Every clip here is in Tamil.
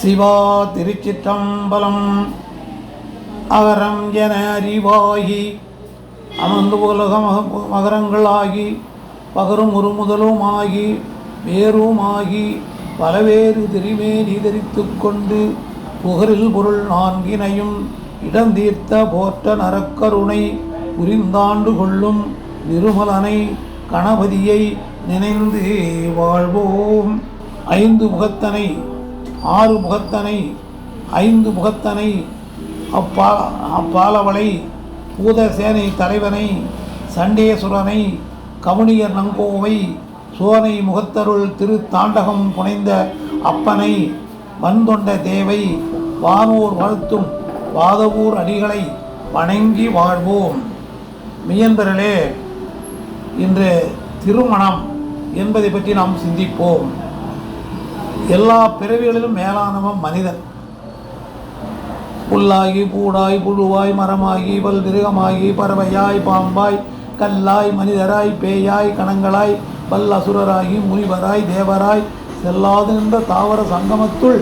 சிவா திருச்சிற்றம்பலம். அகரம் என அறிவாகி அமர்ந்து உலக மகரங்களாகி பகரும் ஒரு முதலுமாகி வேறுமாகி பலவேறு திருமேனி தரித்துக் கொண்டு புகரில் பொருள் நான்கினையும் இடம் தீர்த்த போற்ற நரக்கருணை புரிந்தாண்டு கொள்ளும் நிருமலனை கணபதியை நினைந்து வாழ்வோம். ஐந்து முகத்தனை ஆறு முகத்தனை ஐந்து முகத்தனை அப்பா அப்பாலவளை பூதசேனை தலைவனை சண்டேசுரனை கவுனியர் நங்கோவை சோனை முகத்தருள் திரு தாண்டகம் புனைந்த அப்பனை வந்தொண்ட தேவை வானூர் வாழ்த்தும் வாதவூர் அடிகளை வணங்கி வாழ்வோம். மியன்பரலே இன்று திருமணம் என்பதை பற்றி நாம் சிந்திப்போம். எல்லா பிறவிகளிலும் மேலானவன் மனிதன். புல்லாகி பூடாய் புழுவாய் மரமாகி பல் மிருகமாகி பறவையாய் பாம்பாய் கல்லாய் மனிதராய் பேயாய் கணங்களாய் பல் அசுரராகி முனிவராய் தேவராய் செல்லாது நின்ற தாவர சங்கமத்துள்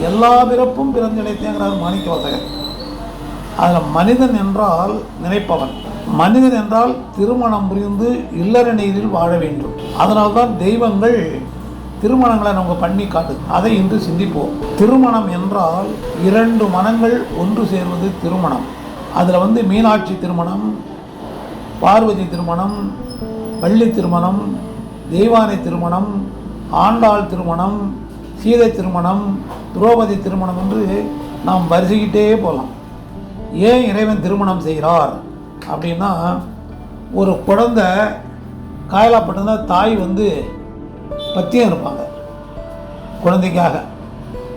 எல்லா பிறப்பும் பிறந்திழைத்தேங்கிறார் மாணிக்க வாசகர் அதில் மனிதன் என்றால் நினைப்பவன். மனிதன் என்றால் திருமணம் புரிந்து இல்லற நீரில் வாழ வேண்டும். அதனால்தான் தெய்வங்கள் திருமணங்களை நம்ம பண்ணி காட்டு. அதை இன்று சிந்திப்போம். திருமணம் என்றால் இரண்டு மனங்கள் ஒன்று சேர்வது திருமணம். அதில் வந்து மீனாட்சி திருமணம் பார்வதி திருமணம் வள்ளி திருமணம் தெய்வானை திருமணம் ஆண்டாள் திருமணம் சீதை திருமணம் துரோபதி திருமணம் என்று நாம் வரிசைக்கிட்டே போகலாம் ஏன் இறைவன் திருமணம் செய்கிறார்? அப்படின்னா ஒரு குழந்தை காயலாப்பட்டிருந்தால் தாய் வந்து பத்தியம் இருப்பாங்க. குழந்தைக்காக.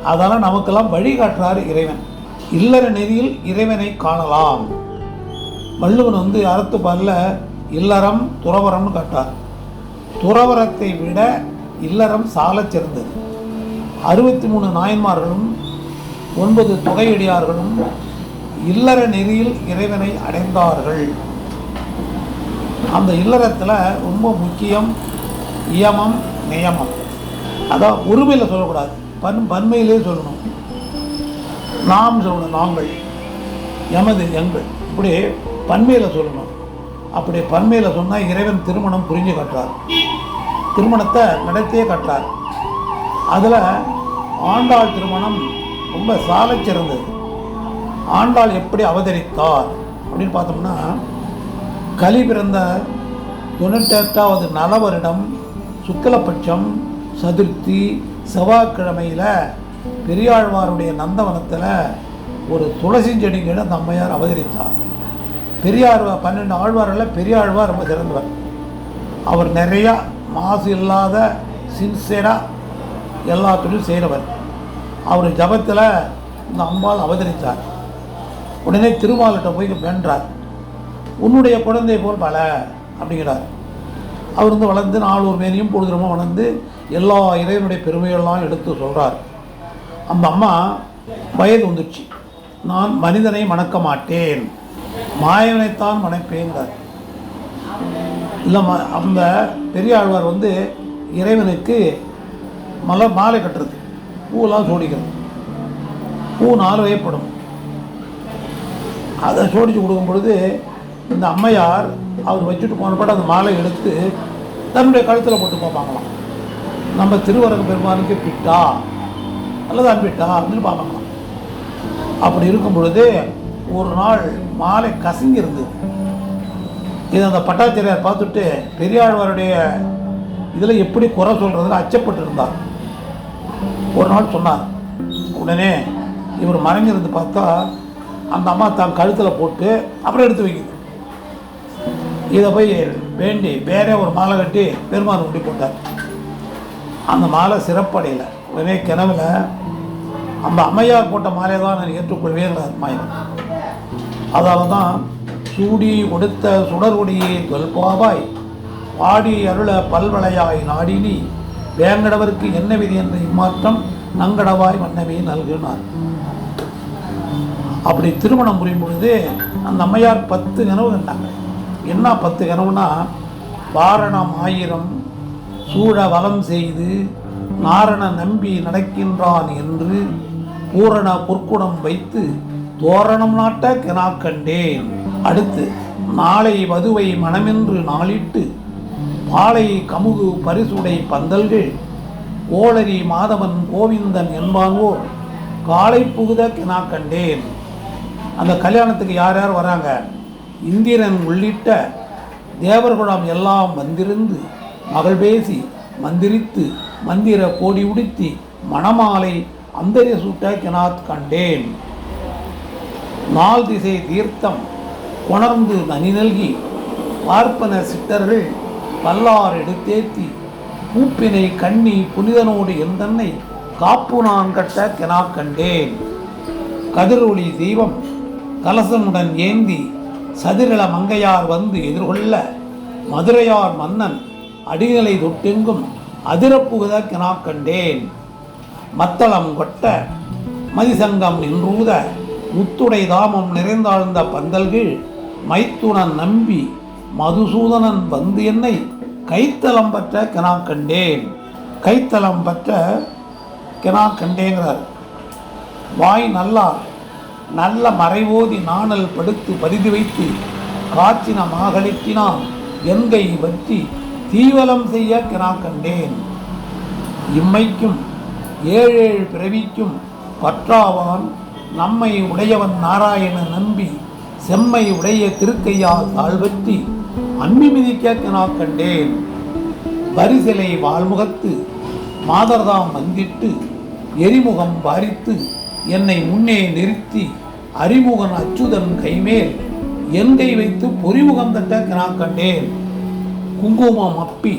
அதெல்லாம் நமக்கெல்லாம் வழிகாட்டுறாரு இறைவன். இல்லற நெறியில் இறைவனை காணலாம். வள்ளுவன் வந்து அறத்துப்பாலில் இல்லறம் துறவரம்னு காட்டார். துறவரத்தை விட இல்லறம் சாலச் சிறந்தது. அறுபத்தி மூணு நாயன்மார்களும் ஒன்பது தொகையடியார்களும் இல்லற நெறியில் இறைவனை அடைந்தார்கள். அந்த இல்லறத்தில் ரொம்ப முக்கியம் இயமம் நியமம். அதான் உரிமையில் சொல்லக்கூடாது. பன் பன்மையிலே சொல்லணும். நாம் சொல்லணும் நாங்கள். எமது எங்கள். இப்படி பன்மையில் சொல்லணும். அப்படி பன்மையில் சொன்னால் இறைவன் திருமணம் புரிஞ்சு கட்டுறார். திருமணத்தை நடத்தியே கட்டுறார். அதில் ஆண்டாள் திருமணம் ரொம்ப சாலை சிறந்தது. ஆண்டாள் எப்படி அவதரித்தார் அப்படின்னு பார்த்தோம்னா கலி பிறந்த தொண்ணூற்றி எட்டாவது நல வருடம் சுக்கலபட்சம் சதுர்த்தி செவ்வாய்க்கிழமையில் பெரியாழ்வாருடைய நந்தவனத்தில் ஒரு துளசி செடி அந்த அம்மையார் அவதரித்தார். பெரியார் பன்னெண்டு ஆழ்வாரில் பெரியாழ்வார் ரொம்ப சிறந்தவர். அவர் நிறையா மாசு இல்லாத சின்சியராக எல்லாத்தையும் செய்கிறவர் அவர் ஜபத்தில் இந்த அம்பாள் அவதரித்தார். உடனே திருமாலிட்ட போய் வென்றார் உன்னுடைய குழந்தை போல் பல அப்படிங்கிறார். அவர் வந்து வளர்ந்து நாலு மேனியும் பொழுதுரமாக வளர்ந்து எல்லா இறைவனுடைய பெருமைகள்லாம் எடுத்து சொல்கிறார் அந்த அம்மா வயது வந்துடுச்சு நான் மனிதனை மணக்க மாட்டேன். மாயவனைத்தான் மணப்பேங்கிறார். இல்லை ம அந்த பெரியாழ்வார் வந்து இறைவனுக்கு மலர் மாலை கட்டுறது. பூவெல்லாம் சோடிக்கிறது. பூ நாலு வயப்படும். அதை சோடிச்சு கொடுக்கும் பொழுது இந்த அம்மையார் அவர் வச்சுட்டு போனப்பட அந்த மாலை எடுத்து தன்னுடைய கழுத்தில் போட்டு பார்ப்பாங்களாம். நம்ம திருவரங்க பெருமானுக்கு பிட்டா? அல்லது அன்பிட்டா அப்படின்னு பார்ப்பாங்களாம். அப்படி இருக்கும் பொழுது ஒரு நாள் மாலை கசங்கி இருந்தது இது அந்த பட்டாச்சாரியார் பார்த்துட்டு பெரியாழ்வாருடைய இதில் எப்படி குறை சொல்கிறதுன்னு அச்சப்பட்டு இருந்தார் ஒரு நாள் சொன்னார் உடனே இவர் மறைஞ்சிருந்து பார்த்தா அந்த அம்மா தான் கழுத்தில் போட்டு அப்புறம் எடுத்து வைக்குது. இதை போய் வேண்டி வேறே ஒரு மாலை கட்டி பெருமாள் உண்டி போட்டார். அந்த மாலை சிறப்படையில். உடனே கிணவுல அந்த அம்மையார் போட்ட மாலையை தான் நான் ஏற்றுக்கொள்வேன் மாயம் அதால தான் சூடி உடுத்த சுடர்ொடியே தொல்பாவாய் பாடி அருள பல்வளையாய் நாடினி வேங்கடவருக்கு என்ன விதி என்ற இம்மாற்றம் நங்கடவாய் வண்ணமே நல்கினார். அப்படி திருமணம் புரியும் பொழுது அந்த அம்மையார் பத்து நினைவு கண்டாங்க என்ன பத்து கனவுனா வாரணம் ஆயிரம் சூழ வலம் செய்து நாரண நம்பி நடக்கின்றான் என்று பூரண பொற்குடம் வைத்து தோரணம் நாட்ட கெனா கண்டேன். அடுத்து நாளை வதுவை மனமென்று நாளிட்டு பாலை கமுகு பரிசுடை பந்தல்கள் கோளரி மாதவன் கோவிந்தன் என்பாங்கோர் காலை புகுத கெனா கண்டேன். அந்த கல்யாணத்துக்கு யார் யார் வராங்க? இந்திரன் உள்ளிட்ட தேவர்குலம் எல்லாம் வந்திருந்து மகள் பேசி மந்திரித்து மந்திர கோடி உடுத்தி மணமாலை அந்தரிய சூட்ட கினாத் கண்டேன். நாள் திசை தீர்த்தம் கொணர்ந்து நனி நல்கி பார்ப்பன சிட்டர்கள் பல்லார் எடுத்தேத்தி பூப்பினை கண்ணி புனிதனோடு எந்தன்னை காப்பு நான் கட்ட கெனா கண்டேன். கதிரொளி தெய்வம் கலசமுடன் ஏந்தி சதிரள மங்கையார் வந்து எதிர்கொள்ள மதுரையார் மன்னன் அடிநிலை தொட்டெங்கும் அதிரப்புகுத கினா கண்டேன். மத்தளம் கொட்ட மதிசங்கம் நின்றூத முத்துடை தாமம் நிறைந்தாழ்ந்த பந்தல்கள் மைத்துனன் நம்பி மதுசூதனன் வந்து என்னை கைத்தலம் பற்ற கெனா கண்டேன். கைத்தலம் பற்ற கெனா கண்டேங்கிறார். வாய் நல்லார் நல்ல மறைவோதி நாணல் படுத்து பரிதி வைத்து காற்றின மாகளிட்டினான் எங்கை வற்றி தீவலம் செய்ய கினா கண்டேன். இம்மைக்கும் ஏழேழு பிறவிக்கும் பற்றாவான் நம்மை உடையவன் நாராயண நம்பி செம்மை உடைய திருக்கையால் தாழ்வற்றி அன்பி மிதிக்க கினா கண்டேன். வரிசிலை வாழ்முகத்து மாதர்தாம் வந்திட்டு எரிமுகம் பாரித்து என்னை முன்னே நிறுத்தி அறிமுகன் அச்சுதன் கைமேல் எங்கை வைத்து பொறிமுகம் தட்ட கினா கண்டேன். குங்குமம் அப்பி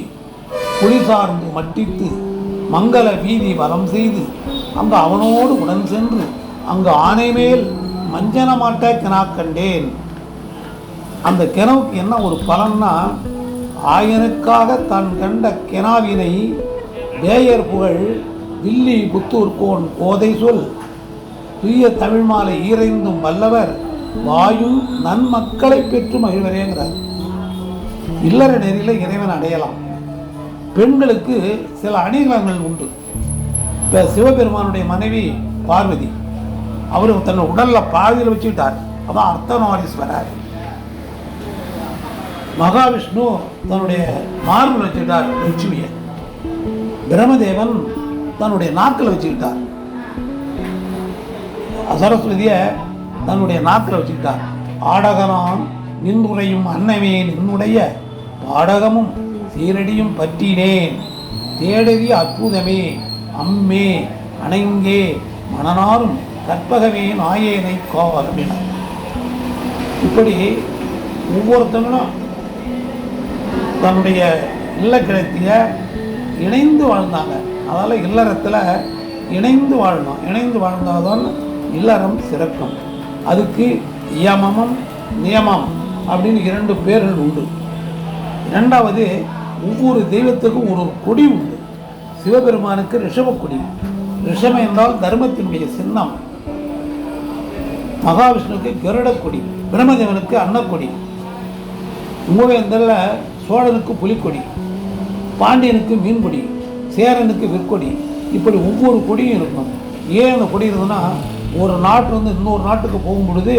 குளிர்சார்ந்து மட்டித்து மங்கள வீதி வலம் செய்து அங்கு அவனோடு உடன் சென்று அங்கு ஆனை மேல் மஞ்சனமாட்ட கிணா கண்டேன். அந்த கிணவுக்கு என்ன ஒரு பலன்னா ஆயனுக்காக தான் கண்ட கிணாவினை வேயர் புகழ் வில்லி புத்தூர் கோன் கோதை சொல். தூய தமிழ் மாலை ஈரைந்தும் வல்லவர் வாயும் நன்மக்களை பெற்று மகிழ்வரேங்கிறார் இல்லற நெறியில் இறைவன் அடையலாம். பெண்களுக்கு சில அணிகலங்கள் உண்டு. இப்போ சிவபெருமானுடைய மனைவி பார்வதி அவர் தன் உடல்ல பாதியில் வச்சுக்கிட்டார். அதான் அர்த்தநாரீஸ்வரர். மகாவிஷ்ணு தன்னுடைய மார்பில் வச்சுக்கிட்டார் லட்சுமியை. பிரம்மதேவன் தன்னுடைய நாக்கில் வச்சுக்கிட்டார். சரஸ்வதியை தன்னுடைய நாட்டில் வச்சுக்கிட்டார். ஆடகனான் நின்றுரையும் அன்னமே நின்னுடைய பாடகமும் சீரடியும் பற்றினேன். தேடறி அற்புதமே அம்மே அணங்கே மணனாரும் கற்பகமே நாயேனை காவல் அப்படின்னா இப்படி ஒவ்வொருத்தங்களும் தன்னுடைய இல்லக்கிழத்திய இணைந்து வாழ்ந்தாங்க. அதால் இல்லறத்தில் இணைந்து வாழணும். இணைந்து வாழ்ந்தால்தான் இல்லறம் சிறக்கும். அதுக்கு யமமம் நியமம் அப்படின்னு இரண்டு பேர்கள் உண்டு. இரண்டாவது ஒவ்வொரு தெய்வத்துக்கும் ஒரு கொடி உண்டு. சிவபெருமானுக்கு ரிஷப கொடி. ரிஷபம் என்றால் தர்மத்தினுடைய சின்னம். மகாவிஷ்ணுவுக்கு கருடக்கொடி பிரம்மதேவனுக்கு அன்னக்கொடி. மூவேந்தரில் சோழனுக்கு புலிக்கொடி. பாண்டியனுக்கு மீன்கொடி. சேரனுக்கு விற்கொடி. இப்படி ஒவ்வொரு கொடியும் இருக்கும். ஏன் அந்த கொடி இருந்ததுன்னா ஒரு நாட்டு வந்து இன்னொரு நாட்டுக்கு போகும் பொழுது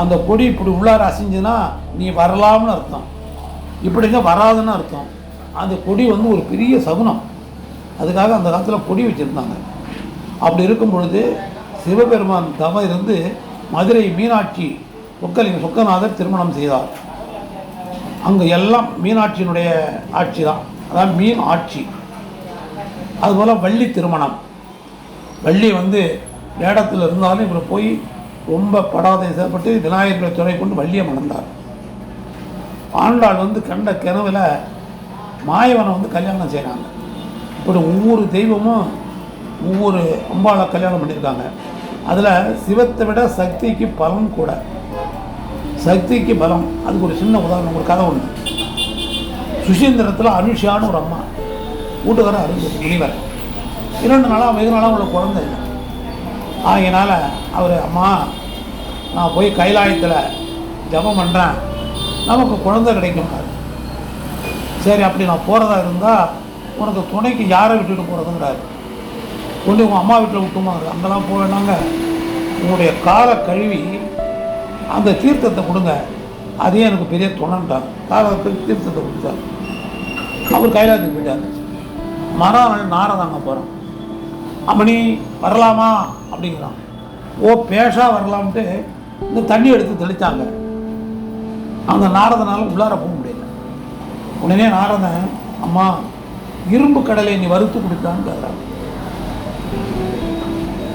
அந்த கொடி இப்படி உள்ளார அசைஞ்சுன்னா நீ வரலாம்னு அர்த்தம். இப்படிங்க வராதுன்னு அர்த்தம். அந்த கொடி வந்து ஒரு பெரிய சகுனம். அதுக்காக அந்த காலத்தில் கொடி வச்சுருந்தாங்க. அப்படி இருக்கும் பொழுது சிவபெருமான் தவம் இருந்து மதுரை மீனாட்சி சொக்கலிங்க சொக்கநாதர் திருமணம் செய்தார். அங்கே எல்லாம் மீனாட்சியினுடைய ஆட்சி தான். அதான் மீன் ஆட்சி. அதுபோல் வள்ளி திருமணம். வள்ளி வந்து வேடத்தில் இருந்தாலும் இவர் போய் ரொம்ப படாதை செய்யப்பட்டு விநாயகர்களை துணை கொண்டு வள்ளியை மணந்தார். ஆண்டாள் வந்து கண்ட கிணவுல மாயவனை வந்து கல்யாணம் செய்கிறாங்க இப்படி ஒவ்வொரு தெய்வமும் ஒவ்வொரு அம்பாளை கல்யாணம் பண்ணியிருக்காங்க. அதில் சிவத்தை விட சக்திக்கு பலம் கூட. சக்திக்கு பலம். அதுக்கு ஒரு சின்ன உதாரணம் ஒரு கதை ஒன்று சுசீந்திரத்தில் அனுஷான்னு ஒரு அம்மா. வீட்டுக்காரர் அருள் முனிவர். இரண்டு நாளாக வெகு நாளாக அவங்களுக்கு குழந்தை இல்லை. ஆகையினால அவர் அம்மா நான் போய் கைலாயத்தில் ஜபம் பண்ணுறேன் நமக்கு குழந்தை கிடைக்கும்னாரு சரி அப்படி நான் போகிறதா இருந்தால் உனக்கு துணைக்கு யாரை விட்டுட்டு போகிறதுங்கிறாரு கொண்டு உங்கள் அம்மா வீட்டில் விட்டுமா? அங்கெல்லாம் போக வேணாங்க. உங்களுடைய காலை கழுவி அந்த தீர்த்தத்தை கொடுங்க. அதே எனக்கு பெரிய துணைன்ட்டாங்க காலத்துக்கு தீர்த்தத்தை கொடுத்தாரு. அவர் கைலாயத்துக்கு போயிட்டார். மரம் நாரதாங்க போகிறோம் அம்மணி வரலாமா? அப்படிங்கிறான். ஓ பேஷா வரலாம்ட்டு இந்த தண்ணி எடுத்து தெளித்தாங்க. அந்த நாரதனால உள்ளார போக முடியல. உடனே நாரதன் அம்மா இரும்பு கடலை நீ வறுத்து கொடுத்தான்னு கேட்குறாங்க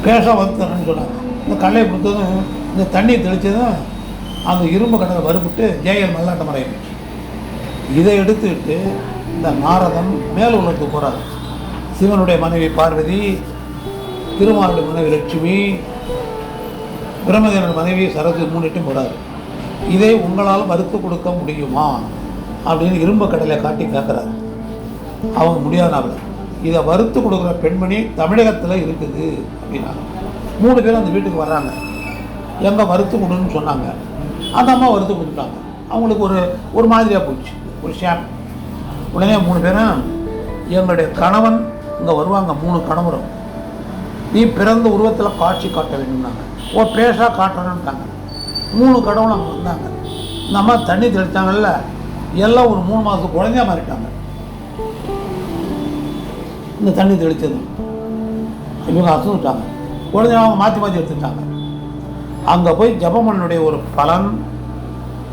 பேஷா வறுத்துறேன்னு சொன்னாங்க. இந்த கடலையை கொடுத்ததும் இந்த தண்ணியை தெளித்ததும் அந்த இரும்பு கடலை வறுப்புட்டு ஜெயல் மல்லாட்ட மறைய இதை எடுத்துக்கிட்டு இந்த நாரதன் மேல் உலகத்துக்கு போகிறார் சிவனுடைய மனைவி பார்வதி திருமாவளி மனைவி லட்சுமி பிரம்மதேவன் மனைவி சரஸ்வதி மூணிட்டும் போடாது இதை உங்களால் மறுத்து கொடுக்க முடியுமா? அப்படின்னு இரும்பு கடலை காட்டி கேட்குறாரு அவங்க முடியாதனால. இதை வறுத்து கொடுக்குற பெண்மணி தமிழகத்தில் இருக்குது அப்படின்னாங்க. மூணு பேரும் அந்த வீட்டுக்கு வர்றாங்க. எங்கே வறுத்து கொடுன்னு சொன்னாங்க. அந்த அம்மா வறுத்து கொடுத்துட்டாங்க. அவங்களுக்கு ஒரு ஒரு மாதிரியாக போச்சு. ஒரு ஷேம். உடனே மூணு பேரும் எங்களுடைய கணவன் இங்கே வருவாங்க மூணு கணவரும். நீ பிறந்த உருவத்தில் காட்சி காட்ட வேண்டும்னாங்க. ஓ பேஷாக காட்டணும்ட்டாங்க மூணு கடவுள் அங்கே வந்தாங்க. இந்த அம்மா தண்ணி தெளித்தாங்கல்ல எல்லாம் ஒரு மூணு மாதத்துக்கு குழந்தையா மாறிட்டாங்க. இந்த தண்ணி தெளித்தது இவங்க அசுந்துட்டாங்க. குழந்தைய அவங்க மாற்றி மாற்றி எடுத்துட்டாங்க. அங்கே போய் ஜபமனுடைய ஒரு பலன்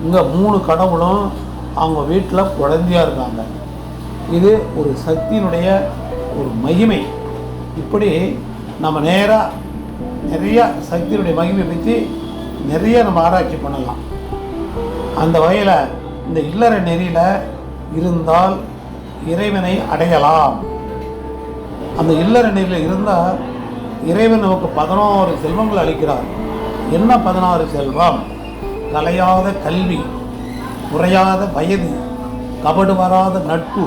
இங்கே மூணு கடவுளும் அவங்க வீட்டில் குழந்தையா இருக்காங்க. இது ஒரு சக்தியினுடைய ஒரு மகிமை. இப்படி நம்ம நேராக நிறையா சக்தியினுடைய மகிமை பற்றி நிறைய நம்ம ஆராய்ச்சி பண்ணலாம். அந்த வகையில் இந்த இல்லற நெறியில் இருந்தால் இறைவனை அடையலாம். அந்த இல்லற நெறியில் இருந்தால் இறைவன் நமக்கு பதினோரு செல்வங்கள் அளிக்கிறார். என்ன பதினாறு செல்வம்? கலையாத கல்வி குறையாத வயது கபடு வராத நட்பு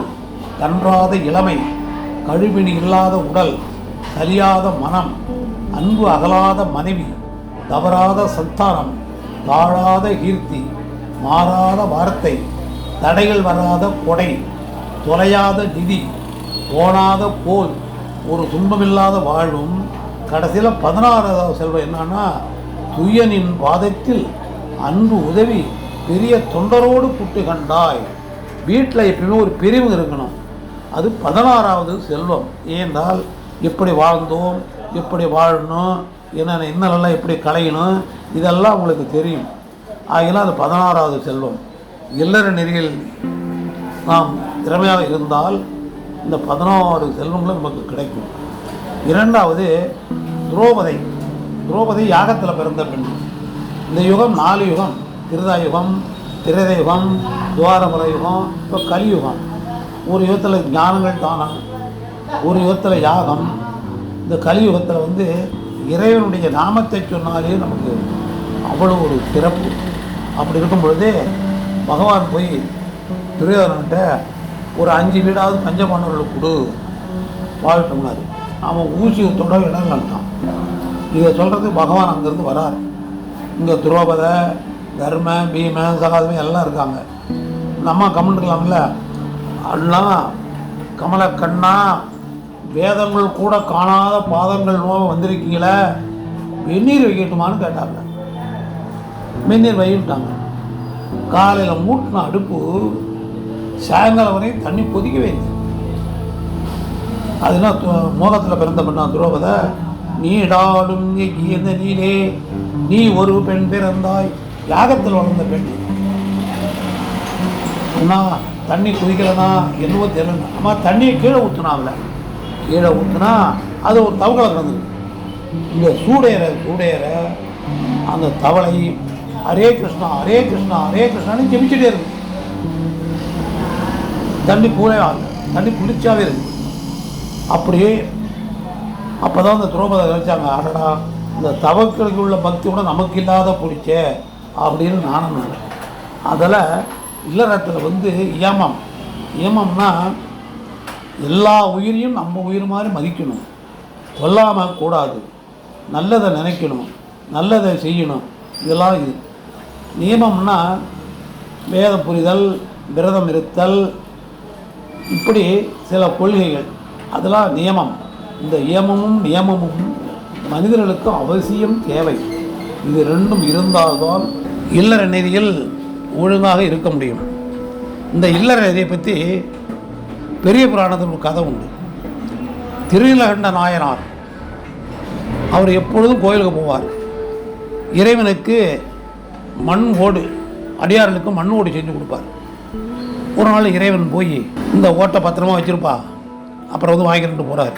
கன்றாத இளமை கழுவினி இல்லாத உடல் சரியாத மனம் அன்பு அகலாத மனைவி தவறாத சந்தானம் தாழாத கீர்த்தி மாறாத வார்த்தை தடைகள் வராத கொடை தொலையாத நிதி ஓடாத போல் ஒரு துன்பமில்லாத வாழ்வும் கடைசியில் பதினாறாவது செல்வம் என்னன்னா துயனின் பாதத்தில் அன்பு உதவி பெரிய தொண்டரோடு புட்டு கண்டாய். வீட்டில் எப்பயுமே ஒரு பிரிவு இருக்கணும். அது பதினாறாவது செல்வம். ஏனென்றால் எப்படி வாழ்ந்தோம் எப்படி வாழணும் என்னென்ன இன்னலெல்லாம் எப்படி களையணும் இதெல்லாம் உங்களுக்கு தெரியும். ஆகியெல்லாம் அது பதினாறாவது செல்வம். இல்லற நெறியில் நாம் திறமையாக இருந்தால் இந்த பதினாறு செல்வங்களும் நமக்கு கிடைக்கும். இரண்டாவது துரோபதை. துரோபதி யாகத்தில் பிறந்த பெண். இந்த யுகம் நாலு யுகம். திருதா யுகம் திரேத யுகம் யுகம் இப்போ கலியுகம். ஒரு யுகத்தில் ஞானங்கள் தானாக ஒரு யுகத்தில் யாகம் இந்த கலியுகத்தில் வந்து இறைவனுடைய நாமத்தை சொன்னாலே நமக்கு அவ்வளோ ஒரு சிறப்பு. அப்படி இருக்கும் பொழுது பகவான் போய் துரியோதனன்ட்ட ஒரு அஞ்சு வீடாவது பஞ்சபாண்டவர்களுக்கு கொடு வாழ்த்தோம்னாரு அவன் ஊசி தொட இடம் கண்டான் இதை சொல்கிறது பகவான் அங்கேருந்து வராரு. இங்கே துரோபத தர்ம பீம சகாதமி எல்லாம் இருக்காங்க. நம்ம கமெண்ட்க்கலாம்ல அண்ணா கமல கண்ணா வேதங்கள் கூட காணாத பாதங்கள் நோவ வந்திருக்கீங்களே? வெந்நீர் வைக்கட்டுமான்னு கேட்டாங்க. வெந்நீர் வைக்கிட்டாங்க காலையில் மூட்டின அடுப்பு சாயங்காலம் வரையும் தண்ணி கொதிக்கவே இல்லை. அதுனா மோகத்தில் பிறந்த பெண்ணா துரோபதை? நீடாடும் எந்த நீரே நீ ஒரு பெண் பிறந்தாய். யாகத்தில் வளர்ந்த பெண் அண்ணா தண்ணி குதிக்கலனா என்னவோ தெரியல. அம்மா தண்ணியை கீழே ஊற்றுனாவில கீழே ஊற்றுனா அது ஒரு தவக்கலை கிடந்தது. இந்த சூடேற சூடேற அந்த தவளை ஹரே கிருஷ்ணா ஹரே கிருஷ்ணா ஹரே கிருஷ்ணான்னு ஜெபிச்சுட்டே இருக்கு. தண்ணி கூடவே தண்ணி குளிச்சாவே இருக்கு. அப்படியே அப்போ தான் அந்த துரோபதை நினைச்சாங்க அடடா இந்த தவக்களுக்கு உள்ள பக்தி கூட நமக்கு இல்லாத பிடிச்சே அப்படின்னு நானும் நினைக்கிறேன் அதில் இல்லறத்தில் வந்து ஏமம். ஏமம்னா எல்லா உயிரையும் நம்ம உயிர் மாதிரி மதிக்கணும். கொல்லாமல் கூடாது. நல்லதை நினைக்கணும். நல்லதை செய்யணும். இதெல்லாம் இது. நியமம்னா வேத புரிதல் விரதம் இருத்தல் இப்படி சில கொள்கைகள். அதெல்லாம் நியமம். இந்த நியமமும் நியமமும் மனிதர்களுக்கு அவசியம் தேவை. இது ரெண்டும் இருந்தால்தான் இல்லற நெறியில் ஒழுங்காக இருக்க முடியும். இந்த இல்லற நெறியை பற்றி பெரிய புராணத்தில் ஒரு கதை உண்டு. திருநீலகண்ட நாயனார் அவர் எப்பொழுதும் கோயிலுக்கு போவார். இறைவனுக்கு மண் ஓடு அடியார்களுக்கு மண் ஓடு செஞ்சு கொடுப்பார். ஒரு நாள் இறைவன் போய் இந்த ஓட்டை பத்திரமா வச்சுருப்பா அப்புறம் வந்து வாங்கிட்டு போகிறார்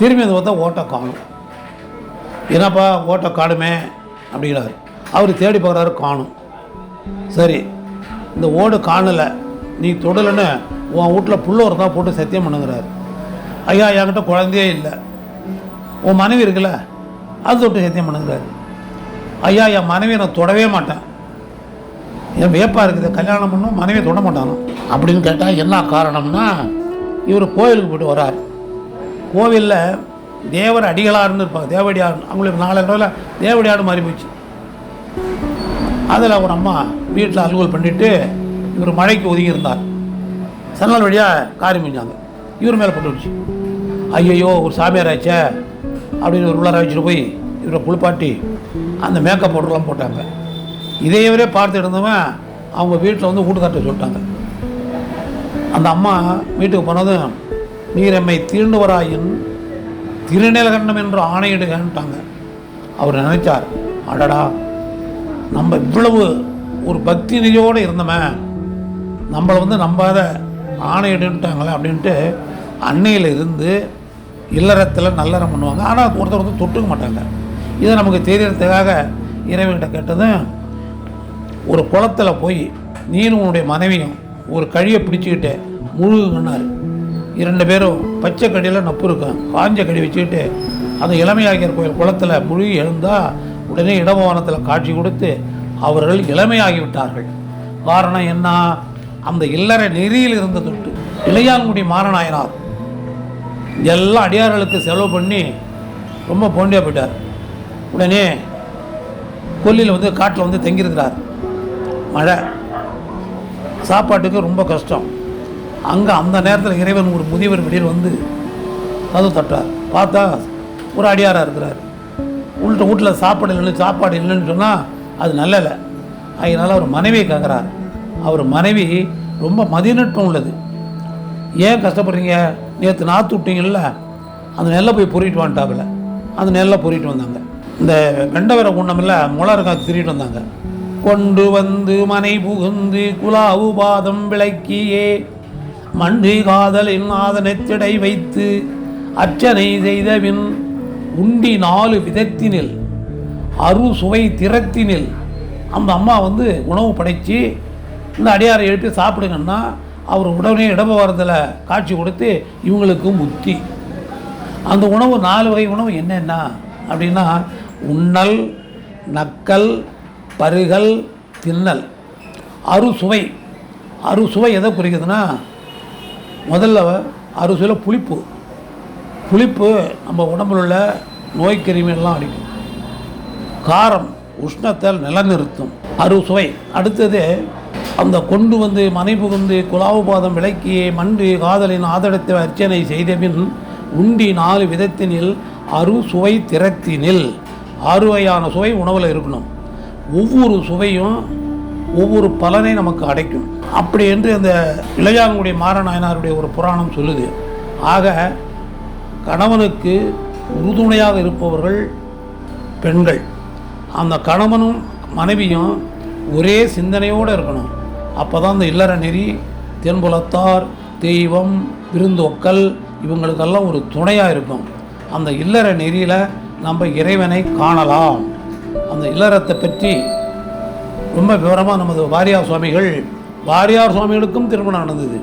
திரும்பி அதை பார்த்தா ஓட்டை காணும். என்னப்பா ஓட்டை காணுமே அப்படிங்கிறார். அவர் தேடி பார்க்குறாரு காணும். சரி இந்த ஓடு காணலை நீ தொடலைன்னு உன் வீட்டில் புள்ள ஒருத்தா போட்டு சத்தியம் பண்ணுங்கிறார் ஐயா என்கிட்ட குழந்தையே இல்லை. உன் மனைவி இருக்குல்ல அது தொட்டு சத்தியம் பண்ணுங்கிறாரு ஐயா என் மனைவியை நான் தொடவே மாட்டேன். என் வியப்பாக இருக்குது கல்யாணம் பண்ணும் மனைவியை தொட மாட்டானோ? அப்படின்னு கேட்டால் என்ன காரணம்னா இவர் கோவிலுக்கு போயிட்டு வரார். கோவிலில் தேவர் அடிகளார்னு இருப்பாங்க தேவடியார். அவங்களுக்கு நாலு இடத்துல தேவடியாடு மாறி போச்சு. அதில் ஒரு அம்மா வீட்டில் அலுவல் பண்ணிவிட்டு இவர் மழைக்கு ஒதுங்கி இருந்தார். சன்னல் வழியாக காரி முடிஞ்சாங்க இவர் மேலே போட்டு விடுச்சு ஐயையோ ஒரு சாமியார் ஆச்சே அப்படின்னு ஒரு உள்ளார வச்சுட்டு போய் இவரை குளிப்பாட்டி அந்த மேக்கப் பவுடர்லாம் போட்டாங்க. இதையவரே பார்த்து இருந்தவன் அவங்க வீட்டில் வந்து வீட்டுக்கார்ட்ட சொல்லிட்டாங்க. அந்த அம்மா வீட்டுக்கு போனதும் நீர் எம்மை தீண்டுவராயின் திருநீலகண்டம் என்று ஆணையிடுகன்ட்டாங்க. அவர் நினைச்சார் அடடா நம்ம இவ்வளவு ஒரு பக்தி நிலையோடு இருந்தோமே நம்மளை வந்து நம்பாத ஆணையிடுன்ட்டாங்களே அப்படின்ட்டு அன்னையில் இருந்து இல்லறத்தில் நல்லறம் பண்ணுவாங்க. ஆனால் ஒருத்தர் ஒருத்தர் தொட்டுக்க மாட்டாங்க. இதை நமக்கு தெரியறதுக்காக இறைவன்கிட்ட கேட்டதும் ஒரு குளத்துல போய் நீனும் உன்னுடைய மனைவியும் ஒரு கழியை பிடிச்சிக்கிட்டு முழுகுங்கன்னார் இரண்டு பேரும் பச்சை கடியில் நப்பு இருக்கும் காஞ்ச கடி வச்சுக்கிட்டு அந்த இளமையாகியர் கோயில் குளத்தில் முழுகி எழுந்தால் உடனே இடபவனத்தில் காட்சி கொடுத்து அவர்கள் இளமையாகி விட்டார்கள் காரணம் என்ன? அந்த இல்லற நெறியில் இருந்த தொட்டு இளையான்குடி மாறனாயினார். எல்லா அடியார்களுக்கு செலவு பண்ணி ரொம்ப போண்டியாக போயிட்டார். உடனே கொல்லியில் வந்து காட்டில் வந்து தங்கியிருக்கிறார். மழை. சாப்பாட்டுக்கு ரொம்ப கஷ்டம். அங்கே அந்த நேரத்தில் இறைவன் ஒரு முதியவர் வெளியில் வந்து கதவு தட்டார் பார்த்தா ஒரு அடியாராக இருக்கிறார். உள்ள வீட்டில் சாப்பாடு இல்லைன்னு சாப்பாடு இல்லைன்னு சொன்னால் அது நல்லலை அதனால் அவர் மனைவியை கேட்குறாரு அவர் மனைவி ரொம்ப மதிநட்பம் உள்ளது. ஏன் கஷ்டப்படுறீங்க? நேற்று நாற்று விட்டீங்கல்ல? அந்த நெல்லை போய் பொறிட்டு வந்துட்டாப்புல அந்த நெல்லை பொறிட்டு வந்தாங்க. இந்த வெண்டவரை குண்டமில்ல முளரங்காக்கு திருட்டு வந்தாங்க. கொண்டு வந்து மனை புகுந்து குலாவு பாதம் விளக்கியே மண்டு காதலின் ஆதனத்திடை வைத்து அர்ச்சனை செய்தவின் உண்டி நாலு விதத்தினில் அறு சுவை திறத்தினில் அந்த அம்மா வந்து உணவு படைத்து இந்த அடியாரை எழுப்பி சாப்பிடுங்கன்னா அவர் உடனே இடபவாரத்தில் காட்சி கொடுத்து இவங்களுக்கு முத்தி. அந்த உணவு நாலு வகை உணவு என்னென்ன அப்படின்னா உண்ணல் நக்கல் பருகல் தின்னல். அறுசுவை அறுசுவை எதை குறிக்குதுன்னா முதல்ல அறுசுவையில் புளிப்பு. புளிப்பு நம்ம உடம்புல உள்ள நோய் கிருமியெல்லாம் அடிக்கும். காரம் உஷ்ணத்தை நிலநிறுத்தும். அறுசுவை அடுத்தது அந்த கொண்டு வந்து மனை புகுந்து குலாவு பாதம் விளக்கி மண்டு காதலின் ஆதரத்தை அர்ச்சனை செய்தபின் உண்டி நாலு விதத்தினில் அரு சுவை திறத்தினில் அறுவையான சுவை உணவில் இருக்கணும். ஒவ்வொரு சுவையும் ஒவ்வொரு பலனை நமக்கு அடைக்கும். அப்படி என்று அந்த இளையாங்குடி மாரநாயனாருடைய ஒரு புராணம் சொல்லுது. ஆக கணவனுக்கு உறுதுணையாக இருப்பவர்கள் பெண்கள். அந்த கணவனும் மனைவியும் ஒரே சிந்தனையோடு இருக்கணும். அப்போ தான் அந்த இல்லற நெறி தென்புலத்தார் தெய்வம் விருந்தொக்கல் இவங்களுக்கெல்லாம் ஒரு துணையாக இருக்கும். அந்த இல்லற நெறியில் நம்ம இறைவனை காணலாம். அந்த இல்லறத்தை பற்றி ரொம்ப விவரமாக நமது வாரியார் சுவாமிகள் வாரியார் சுவாமிகளுக்கும் திருமணம் நடந்தது.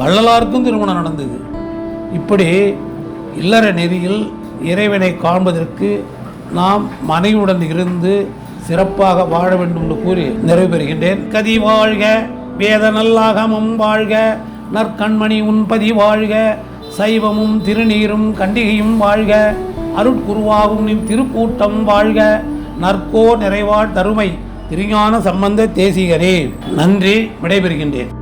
வள்ளலாருக்கும் திருமணம் நடந்தது. இப்படி இல்லற நெறியில் இறைவனை காண்பதற்கு நாம் மனைவியுடன் இருந்து சிறப்பாக வாழ வேண்டும் என்று கூறி நிறைவு பெறுகின்றேன் கதி வாழ்க வேத நல்லாகமும் வாழ்க நற்கண்மணி உன்பதி வாழ்க சைவமும் திருநீரும் கண்டிகையும் வாழ்க அருட்குருவாகும் நின் திருக்கூட்டம் வாழ்க நற்கோ நிறைவாழ் தருமை திருஞான சம்பந்த தேசிகரே. நன்றி விடைபெறுகின்றேன்.